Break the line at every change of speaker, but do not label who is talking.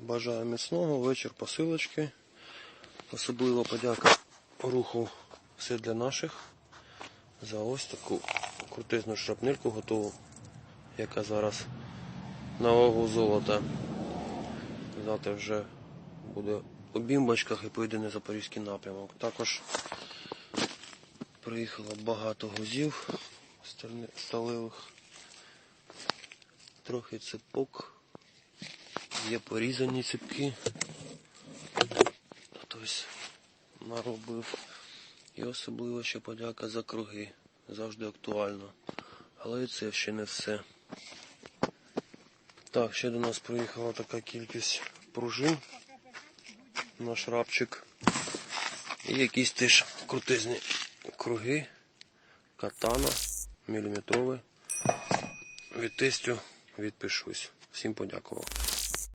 Бажаю міцного, вечір посилочки. Особливо подяка руху все для наших за ось таку крутизну шрапнельку готову, яка зараз на вагу золота. Завтра вже буде у бімбочках і поїде на запорізький напрямок. Також приїхало багато гузів сталевих, трохи цепок, є порізані цепки. Хтось наробив. І особливо ще подяка за круги. Завжди актуально. Але і це ще не все. Так, ще до нас приїхала така кількість пружин на шрапчик. І якісь теж крутизні круги, катана, міліметровий. Від тестю відпишусь. Всім подякував.